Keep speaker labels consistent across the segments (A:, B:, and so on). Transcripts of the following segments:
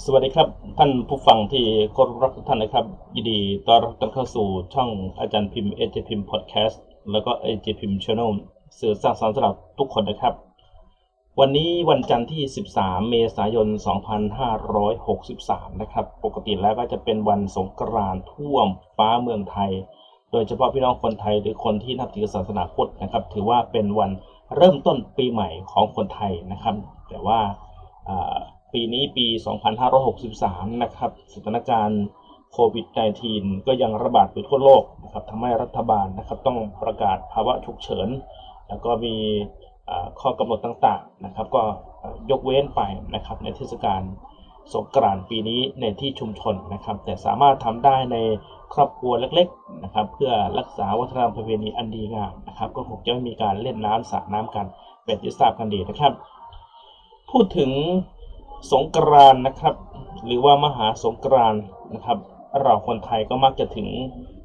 A: สวัสดีครับ ท่านผู้ฟังที่เคารพรักทุกท่านนะครับ ยินดีต้อนรับท่านเข้าสู่ช่องอาจารย์พิมพ์เอเจพิมพ์พอดแคสต์แล้วก็เอเจพิมพ์ช n แนลสื่อสร้างสรรค์สำหรับทุกคนนะครับ วันนี้วันจันทร์ที่ 13 เมษายน 2563 นะครับ ปกติแล้วก็จะเป็นวันสงกรานต์ท่วมฟ้าเมืองไทย โดยเฉพาะพี่น้องคนไทยหรือคนที่นับถือศาสนาพุทธนะครับ ถือว่าเป็นวันเริ่มต้นปีใหม่ของคนไทยนะครับ แต่ว่า ปีนี้ปี 2563 นะครับสถานการณ์โควิด -19 ก็ยังระบาดไปทั่วโลกนะครับทำให้รัฐบาลนะครับต้องประกาศภาวะฉุกเฉิน แล้วก็มีข้อกำหนดต่างๆนะครับ ก็ยกเว้นไปนะครับในเทศกาลสงกรานต์ปีนี้ในที่ชุมชนนะครับ แต่สามารถทำได้ในครอบครัวเล็กๆนะครับ เพื่อรักษาวัฒนธรรมประเพณีอันดีงามนะครับ ก็คงจะไม่มีการเล่นน้ำสาดน้ำกันเป็นที่ทราบกันดีนะครับ พูดถึง สงกรานนะครับ หรือว่ามหาสงกรานนะครับ เราคนไทยก็มักจะถึง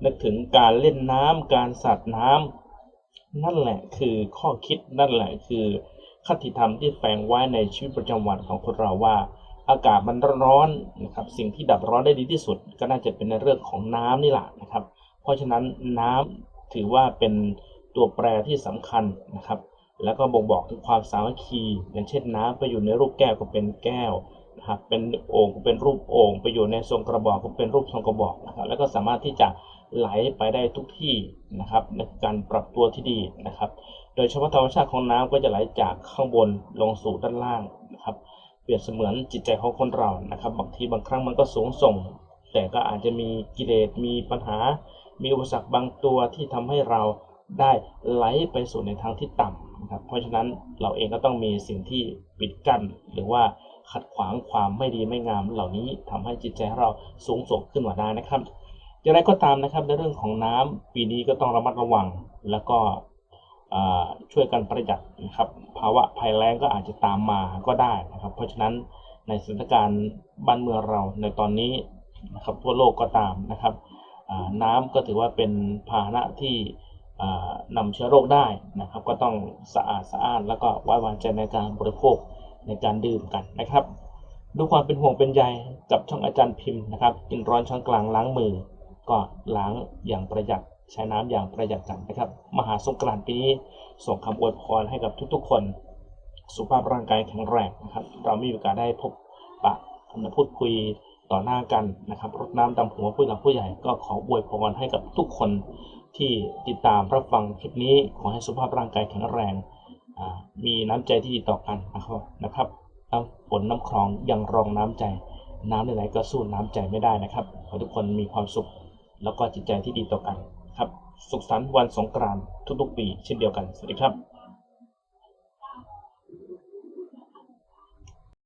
A: นึกถึงการเล่นน้ำการสาดน้ำนั่นแหละคือข้อคิดนั่นแหละคือคติธรรมที่แฝงไว้ในชีวิตประจำวันของคนเราว่า อากาศมันร้อนนะครับ สิ่งที่ดับร้อนได้ดีที่สุด ก็น่าจะเป็นในเรื่องของน้ำนี่แหละนะครับ เพราะฉะนั้นน้ำถือว่าเป็นตัวแปรที่สำคัญนะครับ แล้วก็บ่งบอกถึงความสามัคคีอย่างเช่นน้ำไปอยู่ในรูปแก้วก็เป็นแก้วนะครับเป็นโอ่งก็เป็นรูปโอ่งไปอยู่ในทรงกระบอกก็เป็นรูปทรงกระบอกนะครับแล้วก็สามารถที่จะไหลไปได้ทุกที่นะครับในการปรับตัวที่ดีนะครับ โดยเฉพาะธรรมชาติของน้ำก็จะไหลจากข้างบนลงสู่ด้านล่างนะครับ เปรียบเสมือนจิตใจของคนเรานะครับ บางทีบางครั้งมันก็สูงส่ง แต่ก็อาจจะมีกิเลสมีปัญหา มีอุปสรรคบางตัวที่ทำให้เราได้ไหลไปสู่ในทางที่ต่ำ นะครับเพราะฉะนั้นเราเองก็ต้องมีสิ่งที่ปิดกั้น หรือว่าขัดขวางความไม่ดีไม่งามเหล่านี้ทำให้จิตใจเราสูงส่งขึ้นมาได้นะครับอย่างไรก็ตามนะครับในเรื่องของน้ำปีนี้ก็ต้องระมัดระวังแล้วก็ช่วยกันประหยัดนะครับภาวะภัยแล้งก็อาจจะตามมาก็ได้นะครับ เพราะฉะนั้นในสถานการณ์บ้านเมืองเราในตอนนี้นะครับทั่วโลกก็ตามนะครับน้ำก็ถือว่าเป็นพาหนะที่ นำเชื้อโรคได้นะครับ ก็ต้องสะอาดสะอานแล้วก็ไว้วางใจในการบริโภคในการดื่มกันนะครับด้วยความเป็นห่วงเป็นใยกับช่องอาจารย์พิมพ์นะครับ กินร้อนช้อนกลางล้างมือ ก็ล้างอย่างประหยัดใช้น้ำอย่างประหยัดกันนะครับ มหาสงกรานต์ปีนี้ส่งคำอวยพรให้กับทุกๆคน สุขภาพร่างกายแข็งแรงนะครับ เรามีโอกาสได้พบปะมาพูดคุยต่อหน้ากันนะครับรดน้ำดำหัวผู้หลักผู้ใหญ่ก็ขออวยพรให้กับทุกคน ที่ติดตามรับฟังคลิปนี้ขอให้สุขภาพร่างกายแข็งแรงอ่ามีน้ำใจที่ดีต่อกันนะครับนะครับน้ำฝนน้ำคลองยังรองน้ำใจ น้ำไหนๆก็สู้น้ำใจไม่ได้นะครับขอทุกคนมีความสุข แล้วก็จิตใจที่ดีต่อกันครับ สุขสันต์วันสงกรานต์ทุกๆปีเช่นเดียวกัน สวัสดีครับ